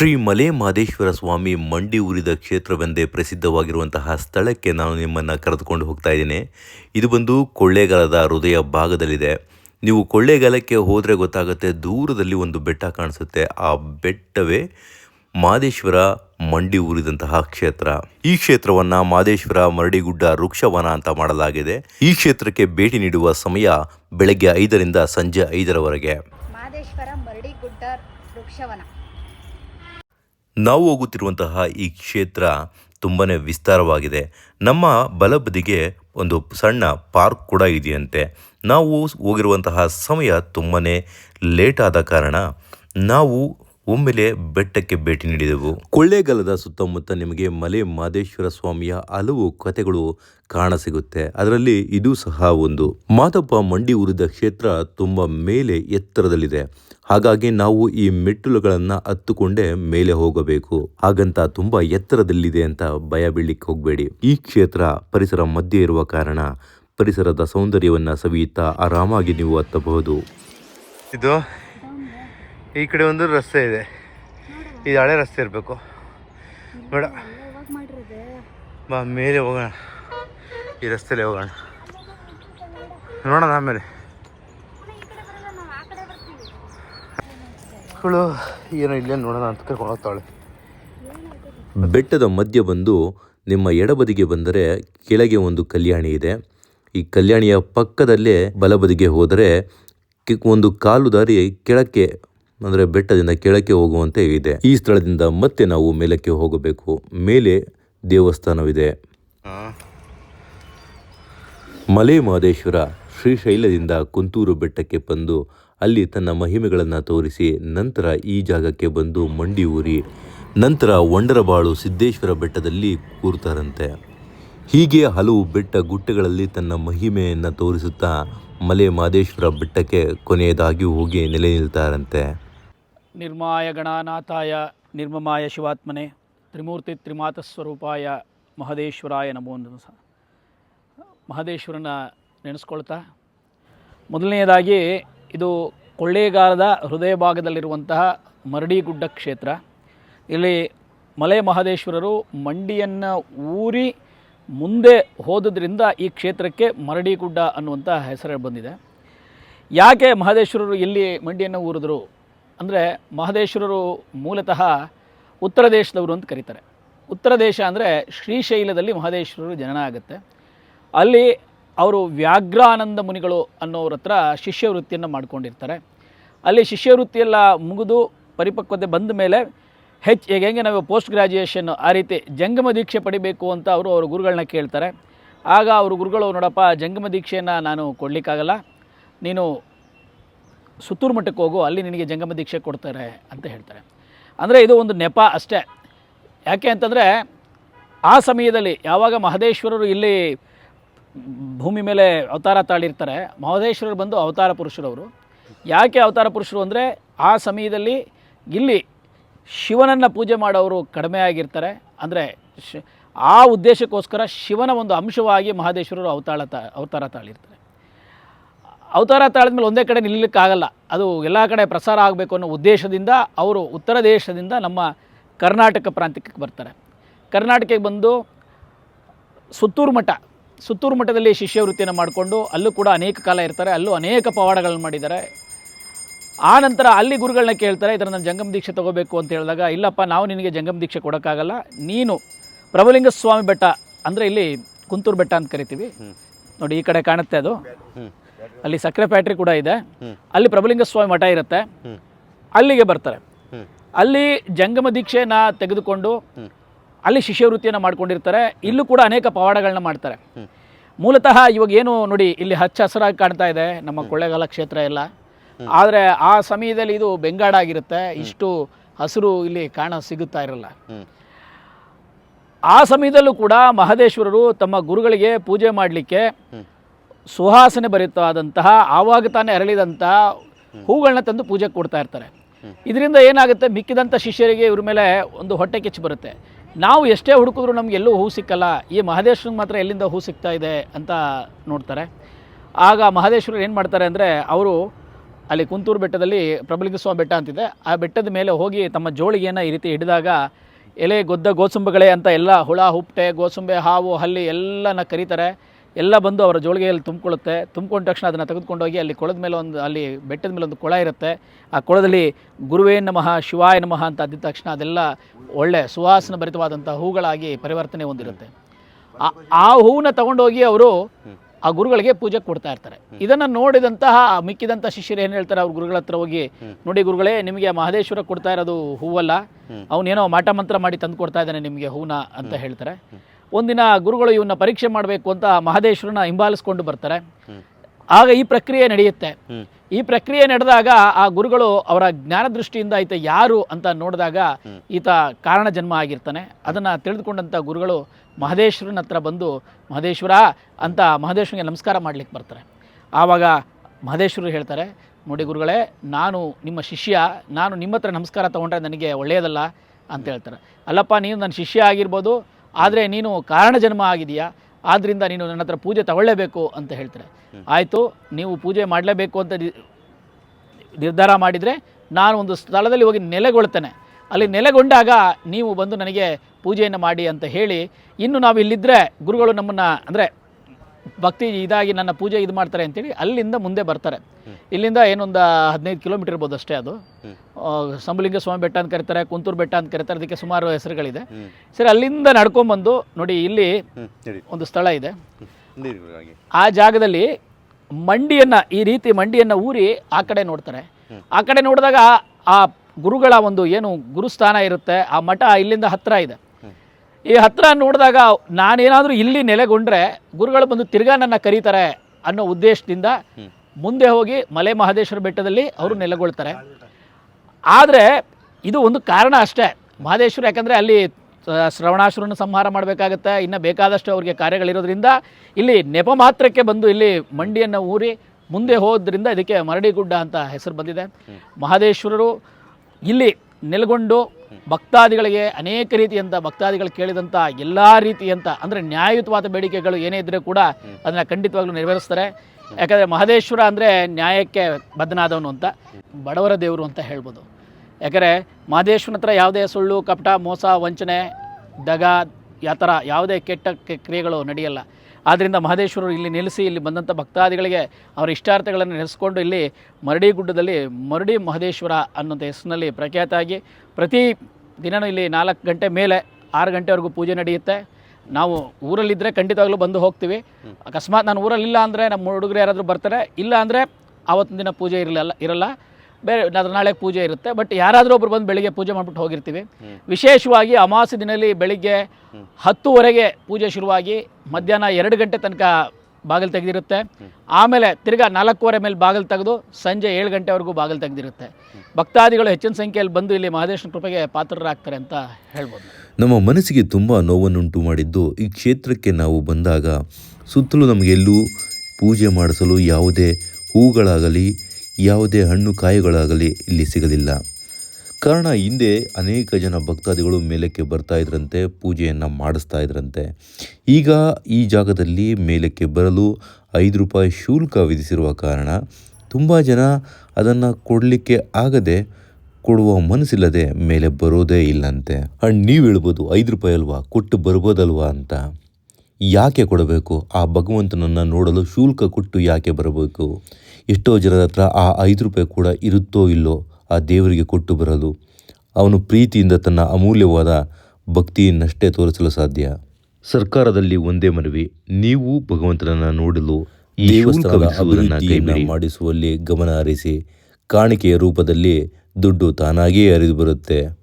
ಶ್ರೀ ಮಲೆ ಮಹದೇಶ್ವರ ಸ್ವಾಮಿ ಮಂಡಿ ಊರಿದ ಕ್ಷೇತ್ರವೆಂದೇ ಪ್ರಸಿದ್ಧವಾಗಿರುವಂತಹ ಸ್ಥಳಕ್ಕೆ ನಾನು ನಿಮ್ಮನ್ನು ಕರೆದುಕೊಂಡು ಹೋಗ್ತಾ ಇದ್ದೇನೆ. ಇದು ಬಂದು ಕೊಳ್ಳೇಗಾಲದ ಹೃದಯ ಭಾಗದಲ್ಲಿದೆ. ನೀವು ಕೊಳ್ಳೇಗಾಲಕ್ಕೆ ಹೋದರೆ ಗೊತ್ತಾಗುತ್ತೆ ದೂರದಲ್ಲಿ ಒಂದು ಬೆಟ್ಟ ಕಾಣಿಸುತ್ತೆ. ಆ ಬೆಟ್ಟವೇ ಮಾದೇಶ್ವರ ಮಂಡಿ ಊರಿದಂತಹ ಕ್ಷೇತ್ರ. ಈ ಕ್ಷೇತ್ರವನ್ನು ಮಾದೇಶ್ವರ ಮರಡಿಗುಡ್ಡ ವೃಕ್ಷವನ ಅಂತ ಮಾಡಲಾಗಿದೆ. ಈ ಕ್ಷೇತ್ರಕ್ಕೆ ಭೇಟಿ ನೀಡುವ ಸಮಯ ಬೆಳಗ್ಗೆ ಐದರಿಂದ ಸಂಜೆ ಐದರವರೆಗೆ. ಮಾದೇಶ್ವರ ಮರಡಿಗುಡ್ಡ ವೃಕ್ಷವನ. ನಾವು ಹೋಗುತ್ತಿರುವಂತಹ ಈ ಕ್ಷೇತ್ರ ತುಂಬಾ ವಿಸ್ತಾರವಾಗಿದೆ. ನಮ್ಮ ಬಲಬದಿಗೆ ಒಂದು ಸಣ್ಣ ಪಾರ್ಕ್ ಕೂಡ ಇದೆಯಂತೆ. ನಾವು ಹೋಗಿರುವಂತಹ ಸಮಯ ತುಂಬಾ ಲೇಟ್ ಆದ ಕಾರಣ ನಾವು ಒಮ್ಮೆಲೆ ಬೆಟ್ಟಕ್ಕೆ ಭೇಟಿ ನೀಡಿದೆವು. ಕೊಳ್ಳೇಗಾಲದ ಸುತ್ತಮುತ್ತ ನಿಮಗೆ ಮಲೆ ಮಾದೇಶ್ವರ ಸ್ವಾಮಿಯ ಹಲವು ಕಥೆಗಳು ಕಾಣಸಿಗುತ್ತೆ ಅದರಲ್ಲಿ ಇದು ಸಹ ಒಂದು. ಮಾದಪ್ಪ ಮಂಡಿ ಉರಿದ ಕ್ಷೇತ್ರ ತುಂಬ ಮೇಲೆ ಎತ್ತರದಲ್ಲಿದೆ. ಹಾಗಾಗಿ ನಾವು ಈ ಮೆಟ್ಟಿಲುಗಳನ್ನು ಹತ್ತುಕೊಂಡೇ ಮೇಲೆ ಹೋಗಬೇಕು. ಹಾಗಂತ ತುಂಬಾ ಎತ್ತರದಲ್ಲಿದೆ ಅಂತ ಭಯ ಬೀಳ್ಲಿಕ್ಕೆ ಹೋಗಬೇಡಿ. ಈ ಕ್ಷೇತ್ರ ಪರಿಸರ ಮಧ್ಯೆ ಇರುವ ಕಾರಣ ಪರಿಸರದ ಸೌಂದರ್ಯವನ್ನು ಸವಿಯುತ್ತಾ ಆರಾಮಾಗಿ ನೀವು ಹತ್ತಬಹುದು ಇದು ಈ ಕಡೆ ಒಂದು ರಸ್ತೆ ಇದೆ. ಇದು ಹಳೆ ರಸ್ತೆ ಇರಬೇಕು. ಬೇಡ. ಬಾ, ಮೇಲೆ ಹೋಗೋಣ. ಈ ರಸ್ತೆಲೇ ಹೋಗೋಣ. ನೋಡೋಣ ಆಮೇಲೆ. ಮಕ್ಕಳು ಏನೋ ಇಲ್ಲೇ ನೋಡೋಣ ಅಂತ ಕರ್ಕೊಂಡು ಹೋಗ್ತಾಳೆ ಬೆಟ್ಟದ ಮಧ್ಯ ಬಂದು ನಿಮ್ಮ ಎಡಬದಿಗೆ ಬಂದರೆ ಕೆಳಗೆ ಒಂದು ಕಲ್ಯಾಣಿ ಇದೆ. ಈ ಕಲ್ಯಾಣಿಯ ಪಕ್ಕದಲ್ಲೇ ಬಲಬದಿಗೆ ಹೋದರೆ ಒಂದು ಕಾಲು ದಾರಿ ಕೆಳಕ್ಕೆ, ಅಂದರೆ ಬೆಟ್ಟದಿಂದ ಕೆಳಕ್ಕೆ ಹೋಗುವಂತೆ ಇದೆ. ಈ ಸ್ಥಳದಿಂದ ಮತ್ತೆ ನಾವು ಮೇಲಕ್ಕೆ ಹೋಗಬೇಕು. ಮೇಲೆ ದೇವಸ್ಥಾನವಿದೆ. ಮಲೆ ಮಹದೇಶ್ವರ ಶ್ರೀಶೈಲದಿಂದ ಕುಂತೂರು ಬೆಟ್ಟಕ್ಕೆ ಬಂದು ಅಲ್ಲಿ ತನ್ನ ಮಹಿಮೆಗಳನ್ನು ತೋರಿಸಿ ನಂತರ ಈ ಜಾಗಕ್ಕೆ ಬಂದು ಮಂಡಿ ಊರಿ, ನಂತರ ಒಂಡರಬಾಳು ಸಿದ್ದೇಶ್ವರ ಬೆಟ್ಟದಲ್ಲಿ ಕೂರ್ತಾರಂತೆ. ಹೀಗೆ ಹಲವು ಬೆಟ್ಟ ಗುಟ್ಟೆಗಳಲ್ಲಿ ತನ್ನ ಮಹಿಮೆಯನ್ನು ತೋರಿಸುತ್ತಾ ಮಲೆ ಮಾದೇಶ್ವರ ಬೆಟ್ಟಕ್ಕೆ ಕೊನೆಯದಾಗಿ ಹೋಗಿ ನೆಲೆ ನಿಲ್ತಾರಂತೆ. ನಿರ್ಮಾಯ ಗಣಾನಾಥಾಯ ನಿರ್ಮಮಾಯ ಶಿವಾತ್ಮನೆ ತ್ರಿಮೂರ್ತಿ ತ್ರಿಮಾತ ಸ್ವರೂಪಾಯ ಮಹದೇಶ್ವರಾಯ ನಮೋ. ಮಹದೇಶ್ವರನ ನೆನೆಸ್ಕೊಳ್ತಾ, ಮೊದಲನೆಯದಾಗಿ ಇದು ಕೊಳ್ಳೇಗಾಲದ ಹೃದಯ ಭಾಗದಲ್ಲಿರುವಂತಹ ಮರಡಿಗುಡ್ಡ ಕ್ಷೇತ್ರ. ಇಲ್ಲಿ ಮಲೆ ಮಹದೇಶ್ವರರು ಮಂಡಿಯನ್ನು ಊರಿ ಮುಂದೆ ಹೋದದ್ರಿಂದ ಈ ಕ್ಷೇತ್ರಕ್ಕೆ ಮರಡಿಗುಡ್ಡ ಅನ್ನುವಂಥ ಹೆಸರು ಬಂದಿದೆ. ಯಾಕೆ ಮಹದೇಶ್ವರರು ಇಲ್ಲಿ ಮಂಡಿಯನ್ನು ಊರಿದ್ರು? ಅಂದರೆ ಮಹದೇಶ್ವರರು ಮೂಲತಃ ಉತ್ತರ ದೇಶದವರು ಅಂತ ಕರೀತಾರೆ. ಉತ್ತರ ದೇಶ ಅಂದರೆ ಶ್ರೀಶೈಲದಲ್ಲಿ ಮಹದೇಶ್ವರರು ಜನನ ಆಗುತ್ತೆ. ಅಲ್ಲಿ ಅವರು ವ್ಯಾಘ್ರಾನಂದ ಮುನಿಗಳು ಅನ್ನೋರ ಹತ್ರ ಶಿಷ್ಯವೃತ್ತಿಯನ್ನು ಮಾಡ್ಕೊಂಡಿರ್ತಾರೆ. ಅಲ್ಲಿ ಶಿಷ್ಯವೃತ್ತಿಯೆಲ್ಲ ಮುಗಿದು ಪರಿಪಕ್ವತೆ ಬಂದ ಮೇಲೆ ಹೆಚ್ ಈಗ ಹೆಂಗೆ ನಾವು ಪೋಸ್ಟ್ ಗ್ರ್ಯಾಜುಯೇಷನ್ ಆ ರೀತಿ ಜಂಗಮ ದೀಕ್ಷೆ ಪಡಿಬೇಕು ಅಂತ ಅವರು ಅವ್ರ ಗುರುಗಳನ್ನ ಕೇಳ್ತಾರೆ. ಆಗ ಅವ್ರ ಗುರುಗಳು, ನೋಡಪ್ಪ, ಜಂಗಮ ದೀಕ್ಷೆಯನ್ನು ನಾನು ಕೊಡಲಿಕ್ಕಾಗಲ್ಲ. ನೀನು ಸುತ್ತೂರು ಮಠಕ್ಕೆ ಹೋಗು, ಅಲ್ಲಿ ನಿನಗೆ ಜಂಗಮ ದೀಕ್ಷೆ ಕೊಡ್ತಾರೆ ಅಂತ ಹೇಳ್ತಾರೆ. ಅಂದರೆ ಇದು ಒಂದು ನೆಪ ಅಷ್ಟೇ. ಯಾಕೆ ಅಂತಂದರೆ ಆ ಸಮಯದಲ್ಲಿ ಯಾವಾಗ ಮಹದೇಶ್ವರರು ಇಲ್ಲಿ ಭೂಮಿ ಮೇಲೆ ಅವತಾರ ತಾಳಿರ್ತಾರೆ. ಮಹದೇಶ್ವರರು ಬಂದು ಅವತಾರ ಪುರುಷರವರು. ಯಾಕೆ ಅವತಾರ ಪುರುಷರು ಅಂದರೆ ಆ ಸಮಯದಲ್ಲಿ ಇಲ್ಲಿ ಶಿವನನ್ನು ಪೂಜೆ ಮಾಡೋರು ಕಡಿಮೆ ಆಗಿರ್ತಾರೆ. ಅಂದರೆ ಶ್, ಆ ಉದ್ದೇಶಕ್ಕೋಸ್ಕರ ಶಿವನ ಒಂದು ಅಂಶವಾಗಿ ಮಹದೇಶ್ವರರು ಅವತಾಳ ತಾ, ಅವತಾರ ತಾಳಿರ್ತಾರೆ. ಅವತಾರ ತಾಳಿದ್ಮೇಲೆ ಒಂದೇ ಕಡೆ ನಿಲ್ಲಕ್ಕಾಗಲ್ಲ. ಅದು ಎಲ್ಲ ಕಡೆ ಪ್ರಸಾರ ಆಗಬೇಕು ಅನ್ನೋ ಉದ್ದೇಶದಿಂದ ಅವರು ಉತ್ತರ ದೇಶದಿಂದ ನಮ್ಮ ಕರ್ನಾಟಕ ಪ್ರಾಂತ್ಯಕ್ಕೆ ಬರ್ತಾರೆ. ಕರ್ನಾಟಕಕ್ಕೆ ಬಂದು ಸುತ್ತೂರು ಮಠ ಸುತ್ತೂರು ಮಠದಲ್ಲಿ ಶಿಷ್ಯವೃತ್ತಿಯನ್ನು ಮಾಡಿಕೊಂಡು ಅಲ್ಲೂ ಕೂಡ ಅನೇಕ ಕಾಲ ಇರ್ತಾರೆ ಅಲ್ಲೂ ಅನೇಕ ಪವಾಡಗಳನ್ನು ಮಾಡಿದ್ದಾರೆ. ಆ ನಂತರ ಅಲ್ಲಿ ಗುರುಗಳನ್ನ ಕೇಳ್ತಾರೆ ಇದರ ನಾನು ಜಂಗಮ ದೀಕ್ಷೆ ತಗೋಬೇಕು ಅಂತ ಹೇಳಿದಾಗ ಇಲ್ಲಪ್ಪ ನಾವು ನಿನಗೆ ಜಂಗಮ ದೀಕ್ಷೆ ಕೊಡೋಕ್ಕಾಗಲ್ಲ ನೀನು ಪ್ರಭುಲಿಂಗ ಸ್ವಾಮಿ ಬೆಟ್ಟ ಅಂದರೆ ಇಲ್ಲಿ ಕುಂತೂರು ಬೆಟ್ಟ ಅಂತ ಕರಿತೀವಿ. ನೋಡಿ ಈ ಕಡೆ ಕಾಣುತ್ತೆ ಅದು. ಅಲ್ಲಿ ಸಕ್ಕರೆ ಫ್ಯಾಕ್ಟ್ರಿ ಕೂಡ ಇದೆ. ಅಲ್ಲಿ ಪ್ರಭುಲಿಂಗ ಸ್ವಾಮಿ ಮಠ ಇರುತ್ತೆ. ಅಲ್ಲಿಗೆ ಬರ್ತಾರೆ. ಅಲ್ಲಿ ಜಂಗಮ ದೀಕ್ಷೆನ ತೆಗೆದುಕೊಂಡು ಅಲ್ಲಿ ಶಿಷ್ಯವೃತ್ತಿಯನ್ನು ಮಾಡ್ಕೊಂಡಿರ್ತಾರೆ. ಇಲ್ಲೂ ಕೂಡ ಅನೇಕ ಪವಾಡಗಳನ್ನ ಮಾಡ್ತಾರೆ. ಮೂಲತಃ ಇವಾಗ ಏನು ನೋಡಿ ಇಲ್ಲಿ ಹಚ್ಚ ಹಸಿರಾಗಿ ಕಾಣ್ತಾ ಇದೆ ನಮ್ಮ ಕೊಳ್ಳೇಗಾಲ ಕ್ಷೇತ್ರ ಎಲ್ಲ. ಆದರೆ ಆ ಸಮಯದಲ್ಲಿ ಇದು ಬೆಂಗಾಡಾಗಿರುತ್ತೆ ಇಷ್ಟು ಹಸಿರು ಇಲ್ಲಿ ಕಾಣ ಸಿಗುತ್ತಾ ಇರಲ್ಲ. ಆ ಸಮಯದಲ್ಲೂ ಕೂಡ ಮಹದೇಶ್ವರರು ತಮ್ಮ ಗುರುಗಳಿಗೆ ಪೂಜೆ ಮಾಡಲಿಕ್ಕೆ ಸುಹಾಸನೆ ಭರಿತವಾದಂತಹ ಆವಾಗ ತಾನೇ ಅರಳಿದಂತಹ ಹೂಗಳನ್ನ ತಂದು ಪೂಜೆ ಕೊಡ್ತಾ ಇರ್ತಾರೆ. ಇದರಿಂದ ಏನಾಗುತ್ತೆ ಮಿಕ್ಕಿದಂಥ ಶಿಷ್ಯರಿಗೆ ಇವ್ರ ಮೇಲೆ ಒಂದು ಹೊಟ್ಟೆ ಕೆಚ್ಚು ಬರುತ್ತೆ. ನಾವು ಎಷ್ಟೇ ಹುಡುಕಿದ್ರು ನಮ್ಗೆ ಎಲ್ಲೂ ಹೂ ಸಿಕ್ಕಲ್ಲ. ಈ ಮಹದೇಶ್ವರಿಗೆ ಮಾತ್ರ ಎಲ್ಲಿಂದ ಹೂ ಸಿಗ್ತಾ ಇದೆ ಅಂತ ನೋಡ್ತಾರೆ. ಆಗ ಮಹದೇಶ್ವರರು ಏನು ಮಾಡ್ತಾರೆ ಅಂದರೆ ಅವರು ಅಲ್ಲಿ ಕುಂತೂರು ಬೆಟ್ಟದಲ್ಲಿ ಪ್ರಬಲಿಂಗಸ್ವಾಮಿ ಬೆಟ್ಟ ಅಂತಿದೆ. ಆ ಬೆಟ್ಟದ ಮೇಲೆ ಹೋಗಿ ತಮ್ಮ ಜೋಳಿಗೆಯನ್ನು ಈ ರೀತಿ ಹಿಡಿದಾಗ ಎಲೆ, ಗೊದ್ದ, ಗೋಸುಂಬಗಳೇ ಅಂತ ಎಲ್ಲ ಹುಳ ಹುಪ್ಪಟೆ ಗೋಸುಂಬೆ, ಹಾವು, ಹಲ್ಲಿ ಎಲ್ಲನ ಕರೀತಾರೆ. ಎಲ್ಲ ಬಂದು ಅವರ ಜೋಳಿಗೆಯಲ್ಲಿ ತುಂಬಿಕೊಳ್ಳುತ್ತೆ. ತುಂಬಿಕೊಂಡ ತಕ್ಷಣ ಅದನ್ನು ತೆಗೆದುಕೊಂಡೋಗಿ ಅಲ್ಲಿ ಕೊಳದ ಮೇಲೆ ಒಂದು, ಅಲ್ಲಿ ಬೆಟ್ಟದ ಮೇಲೆ ಒಂದು ಕೊಳ ಇರುತ್ತೆ. ಆ ಕೊಳದಲ್ಲಿ ಗುರುವೇ ನಮಃ, ಶಿವಾಯ ನಮಃ ಅಂತ ಅದ್ದಿದ ತಕ್ಷಣ ಅದೆಲ್ಲ ಒಳ್ಳೆ ಸುವಾಸನ ಭರಿತವಾದಂಥ ಹೂಗಳಾಗಿ ಪರಿವರ್ತನೆ ಹೊಂದಿರುತ್ತೆ. ಆ- ಹೂವನ್ನ ತಗೊಂಡೋಗಿ ಅವರು ಆ ಗುರುಗಳಿಗೆ ಪೂಜೆ ಕೊಡ್ತಾ ಇರ್ತಾರೆ. ಇದನ್ನು ನೋಡಿದಂತಹ, ಮಿಕ್ಕಿದಂಥ ಶಿಷ್ಯರು ಏನು ಹೇಳ್ತಾರೆ, ಅವ್ರ ಗುರುಗಳ ಹತ್ರ ಹೋಗಿ, ನೋಡಿ ಗುರುಗಳೇ, ನಿಮಗೆ ಮಹದೇಶ್ವರ ಕೊಡ್ತಾ ಇರೋದು ಹೂವಲ್ಲ, ಅವನೇನೋ ಮಾಟ ಮಂತ್ರ ಮಾಡಿ ತಂದು ಕೊಡ್ತಾ ಇದ್ದಾನೆ ನಿಮಗೆ ಹೂನ ಅಂತ ಹೇಳ್ತಾರೆ. ಒಂದಿನ ಗುರುಗಳು ಇವನ್ನ ಪರೀಕ್ಷೆ ಮಾಡಬೇಕು ಅಂತ ಮಹದೇಶ್ವರನ ಹಿಂಬಾಲಿಸ್ಕೊಂಡು ಬರ್ತಾರೆ. ಆಗ ಈ ಪ್ರಕ್ರಿಯೆ ನಡೆಯುತ್ತೆ. ಈ ಪ್ರಕ್ರಿಯೆ ನಡೆದಾಗ ಆ ಗುರುಗಳು ಅವರ ಜ್ಞಾನ ದೃಷ್ಟಿಯಿಂದ ಈತ ಯಾರು ಅಂತ ನೋಡಿದಾಗ ಈತ ಕಾರಣ ಜನ್ಮ ಆಗಿರ್ತಾನೆ. ಅದನ್ನು ತಿಳಿದುಕೊಂಡಂಥ ಗುರುಗಳು ಮಹದೇಶ್ವರನ ಹತ್ರ ಬಂದು ಮಹದೇಶ್ವರ ಅಂತ ಮಹದೇಶ್ವರಿಗೆ ನಮಸ್ಕಾರ ಮಾಡ್ಲಿಕ್ಕೆ ಬರ್ತಾರೆ. ಆವಾಗ ಮಹದೇಶ್ವರರು ಹೇಳ್ತಾರೆ ನೋಡಿ ಗುರುಗಳೇ ನಾನು ನಿಮ್ಮ ಶಿಷ್ಯ ನಾನು ನಿಮ್ಮ ಹತ್ರ ನಮಸ್ಕಾರ ತೊಗೊಂಡ್ರೆ ನನಗೆ ಒಳ್ಳೆಯದಲ್ಲ ಅಂತ ಹೇಳ್ತಾರೆ. ಅಲ್ಲಪ್ಪ ನೀನು ನನ್ನ ಶಿಷ್ಯ ಆಗಿರ್ಬೋದು ಆದರೆ ನೀನು ಕಾರಣ ಜನ್ಮ ಆಗಿದೆಯಾ ಆದ್ದರಿಂದ ನೀನು ನನ್ನ ಹತ್ರ ಪೂಜೆ ತಗೊಳ್ಳೇಬೇಕು ಅಂತ ಹೇಳ್ತಾರೆ. ಆಯಿತು ನೀವು ಪೂಜೆ ಮಾಡಲೇಬೇಕು ಅಂತ ನಿರ್ಧಾರ ಮಾಡಿದರೆ ನಾನು ಒಂದು ಸ್ಥಳದಲ್ಲಿ ಹೋಗಿ ನೆಲೆಗೊಳ್ತೇನೆ. ಅಲ್ಲಿ ನೆಲೆಗೊಂಡಾಗ ನೀವು ಬಂದು ನನಗೆ ಪೂಜೆಯನ್ನು ಮಾಡಿ ಅಂತ ಹೇಳಿ ಇನ್ನು ನಾವು ಇಲ್ಲಿದ್ದರೆ ಗುರುಗಳು ನಮ್ಮನ್ನು ಅಂದರೆ ಭಕ್ತಿ ಇದಾಗಿ ನನ್ನ ಪೂಜೆ ಇದು ಮಾಡ್ತಾರೆ ಅಂತೇಳಿ ಅಲ್ಲಿಂದ ಮುಂದೆ ಬರ್ತಾರೆ. ಇಲ್ಲಿಂದ ಏನೊಂದು ಹದಿನೈದು ಕಿಲೋಮೀಟರ್ ಇರ್ಬೋದು ಅಷ್ಟೇ ಅದು. ಸಂಬಲಿಂಗ ಸ್ವಾಮಿ ಬೆಟ್ಟ ಅಂತ ಕರೀತಾರೆ ಕುಂತೂರು ಬೆಟ್ಟ ಅಂತ ಕರೀತಾರೆ ಅದಕ್ಕೆ ಸುಮಾರು ಹೆಸರುಗಳಿದೆ. ಸರಿ ಅಲ್ಲಿಂದ ನಡ್ಕೊಂಬಂದು ನೋಡಿ ಇಲ್ಲಿ ಒಂದು ಸ್ಥಳ ಇದೆ. ಆ ಜಾಗದಲ್ಲಿ ಮಂಡಿಯನ್ನು ಈ ರೀತಿ ಮಂಡಿಯನ್ನು ಊರಿ ಆ ಕಡೆ ನೋಡ್ತಾರೆ. ಆ ಕಡೆ ನೋಡಿದಾಗ ಆ ಗುರುಗಳ ಒಂದು ಏನು ಗುರುಸ್ಥಾನ ಇರುತ್ತೆ ಆ ಮಠ ಇಲ್ಲಿಂದ ಹತ್ತಿರ ಇದೆ. ಈ ಹತ್ರ ನೋಡಿದಾಗ ನಾನೇನಾದರೂ ಇಲ್ಲಿ ನೆಲೆಗೊಂಡ್ರೆ ಗುರುಗಳು ಬಂದು ತಿರ್ಗಾ ನನ್ನ ಕರೀತಾರೆ ಅನ್ನೋ ಉದ್ದೇಶದಿಂದ ಮುಂದೆ ಹೋಗಿ ಮಲೆ ಮಹದೇಶ್ವರ ಬೆಟ್ಟದಲ್ಲಿ ಅವರು ನೆಲೆಗೊಳ್ತಾರೆ. ಆದರೆ ಇದು ಒಂದು ಕಾರಣ ಅಷ್ಟೇ. ಮಹದೇಶ್ವರ ಯಾಕಂದರೆ ಅಲ್ಲಿ ಶ್ರವಣಾಸುರನ ಸಂಹಾರ ಮಾಡಬೇಕಾಗತ್ತೆ. ಇನ್ನು ಬೇಕಾದಷ್ಟು ಅವರಿಗೆ ಕಾರ್ಯಗಳಿರೋದ್ರಿಂದ ಇಲ್ಲಿ ನೆಪ ಮಾತ್ರಕ್ಕೆ ಬಂದು ಇಲ್ಲಿ ಮಂಡಿಯನ್ನು ಊರಿ ಮುಂದೆ ಹೋದ್ರಿಂದ ಇದಕ್ಕೆ ಮರಡಿಗುಡ್ಡ ಅಂತ ಹೆಸರು ಬಂದಿದೆ. ಮಹದೇಶ್ವರರು ಇಲ್ಲಿ ನೆಲೆಗೊಂಡು ಭಕ್ತಾದಿಗಳಿಗೆ ಅನೇಕ ರೀತಿಯಂಥ ಭಕ್ತಾದಿಗಳು ಕೇಳಿದಂಥ ಎಲ್ಲ ರೀತಿಯಂಥ ಅಂದರೆ ನ್ಯಾಯಯುತವಾದ ಬೇಡಿಕೆಗಳು ಏನೇ ಇದ್ದರೂ ಕೂಡ ಅದನ್ನು ಖಂಡಿತವಾಗ್ಲೂ ನೆರವೇರಿಸ್ತಾರೆ. ಯಾಕಂದರೆ ಮಹದೇಶ್ವರ ಅಂದರೆ ನ್ಯಾಯಕ್ಕೆ ಬದ್ಧನಾದವನು ಅಂತ, ಬಡವರ ದೇವರು ಅಂತ ಹೇಳ್ಬೋದು. ಯಾಕಂದರೆ ಮಹದೇಶ್ವರನ ಹತ್ರ ಯಾವುದೇ ಸುಳ್ಳು, ಕಪಟ, ಮೋಸ, ವಂಚನೆ, ದಗ ಆ ಥರ ಯಾವುದೇ ಕೆಟ್ಟ ಕ್ರಿಯೆಗಳು ನಡೆಯಲ್ಲ. ಆದ್ದರಿಂದ ಮಹದೇಶ್ವರರು ಇಲ್ಲಿ ನೆಲೆಸಿ, ಇಲ್ಲಿ ಬಂದಂಥ ಭಕ್ತಾದಿಗಳಿಗೆ ಅವರ ಇಷ್ಟಾರ್ಥಗಳನ್ನು ನೆನೆಸ್ಕೊಂಡು ಇಲ್ಲಿ ಮರಡಿ ಗುಡ್ಡದಲ್ಲಿ ಮರಡಿ ಮಹದೇಶ್ವರ ಅನ್ನೋಂಥ ಹೆಸರಿನಲ್ಲಿ ಪ್ರಖ್ಯಾತ ಆಗಿ ಪ್ರತಿ ದಿನವೂ ಇಲ್ಲಿ ನಾಲ್ಕು ಗಂಟೆ ಮೇಲೆ ಆರು ಗಂಟೆವರೆಗೂ ಪೂಜೆ ನಡೆಯುತ್ತೆ. ನಾವು ಊರಲ್ಲಿದ್ದರೆ ಖಂಡಿತವಾಗ್ಲೂ ಬಂದು ಹೋಗ್ತೀವಿ. ಅಕಸ್ಮಾತ್ ನಾನು ಊರಲ್ಲಿಲ್ಲ ಅಂದರೆ ನಮ್ಮ ಹುಡುಗರು ಯಾರಾದರೂ ಬರ್ತಾರೆ, ಇಲ್ಲ ಅಂದರೆ ಆವತ್ತಿನ ದಿನ ಪೂಜೆ ಇರಲಿಲ್ಲ ಇರಲ್ಲ. ಬೇರೆ ಅದ್ರ ನಾಳೆ ಪೂಜೆ ಇರುತ್ತೆ ಬಟ್ ಯಾರಾದರೂ ಒಬ್ರು ಬಂದು ಬೆಳಿಗ್ಗೆ ಪೂಜೆ ಮಾಡಿಬಿಟ್ಟು ಹೋಗಿರ್ತೀವಿ. ವಿಶೇಷವಾಗಿ ಅಮಾವಾಸ್ಯ ದಿನದಲ್ಲಿ ಬೆಳಿಗ್ಗೆ ಹತ್ತುವರೆಗೆ ಪೂಜೆ ಶುರುವಾಗಿ ಮಧ್ಯಾಹ್ನ ಎರಡು ಗಂಟೆ ತನಕ ಬಾಗಿಲು ತೆಗೆದಿರುತ್ತೆ. ಆಮೇಲೆ ತಿರ್ಗಾ ನಾಲ್ಕೂವರೆ ಮೇಲೆ ಬಾಗಿಲು ತೆಗೆದು ಸಂಜೆ ಏಳು ಗಂಟೆವರೆಗೂ ಬಾಗಿಲು ತೆಗೆದಿರುತ್ತೆ. ಭಕ್ತಾದಿಗಳು ಹೆಚ್ಚಿನ ಸಂಖ್ಯೆಯಲ್ಲಿ ಬಂದು ಇಲ್ಲಿ ಮಹದೇಶ್ವರ ಕೃಪೆಗೆ ಪಾತ್ರರಾಗ್ತಾರೆ ಅಂತ ಹೇಳ್ಬೋದು. ನಮ್ಮ ಮನಸ್ಸಿಗೆ ತುಂಬ ನೋವನ್ನುಂಟು ಮಾಡಿದ್ದು ಈ ಕ್ಷೇತ್ರಕ್ಕೆ ನಾವು ಬಂದಾಗ ಸುತ್ತಲೂ ನಮಗೆಲ್ಲೂ ಪೂಜೆ ಮಾಡಿಸಲು ಯಾವುದೇ ಹೂಗಳಾಗಲಿ ಯಾವುದೇ ಹಣ್ಣು ಕಾಯಿಗಳಾಗಲಿ ಇಲ್ಲಿ ಸಿಗಲಿಲ್ಲ. ಕಾರಣ ಹಿಂದೆ ಅನೇಕ ಜನ ಭಕ್ತಾದಿಗಳು ಮೇಲಕ್ಕೆ ಬರ್ತಾ ಇದ್ರಂತೆ, ಪೂಜೆಯನ್ನು ಮಾಡಿಸ್ತಾ ಇದ್ರಂತೆ. ಈಗ ಈ ಜಾಗದಲ್ಲಿ ಮೇಲಕ್ಕೆ ಬರಲು ಐದು ರೂಪಾಯಿ ಶುಲ್ಕ ವಿಧಿಸಿರುವ ಕಾರಣ ತುಂಬ ಜನ ಅದನ್ನು ಕೊಡಲಿಕ್ಕೆ ಆಗದೆ, ಕೊಡುವ ಮನಸ್ಸಿಲ್ಲದೆ ಮೇಲೆ ಬರೋದೇ ಇಲ್ಲಂತೆ. ಅಂಡ್ ನೀವು ಹೇಳ್ಬೋದು ಐದು ರೂಪಾಯಿ ಅಲ್ವಾ, ಕೊಟ್ಟು ಬರ್ಬೋದಲ್ವಾ ಅಂತ. ಯಾಕೆ ಕೊಡಬೇಕು? ಆ ಭಗವಂತನನ್ನು ನೋಡಲು ಶುಲ್ಕ ಕೊಟ್ಟು ಯಾಕೆ ಬರಬೇಕು? ಎಷ್ಟೋ ಜನರ ಹತ್ರ ಆ ಐದು ರೂಪಾಯಿ ಕೂಡ ಇರುತ್ತೋ ಇಲ್ಲೋ ಆ ದೇವರಿಗೆ ಕೊಟ್ಟು ಬರಲು ಅವನು ಪ್ರೀತಿಯಿಂದ ತನ್ನ ಅಮೂಲ್ಯವಾದ ಭಕ್ತಿಯನ್ನಷ್ಟೇ ತೋರಿಸಲು ಸಾಧ್ಯ. ಸರ್ಕಾರದಲ್ಲಿ ಒಂದೇ ಮನವಿ ನೀವು ಭಗವಂತನನ್ನು ನೋಡಲು ಅಭಿವೃದ್ಧಿಯನ್ನು ಮಾಡಿಸುವಲ್ಲಿ ಗಮನ ಹರಿಸಿ ಕಾಣಿಕೆಯ ರೂಪದಲ್ಲಿ ದುಡ್ಡು ತಾನಾಗಿಯೇ ಹರಿದು ಬರುತ್ತೆ.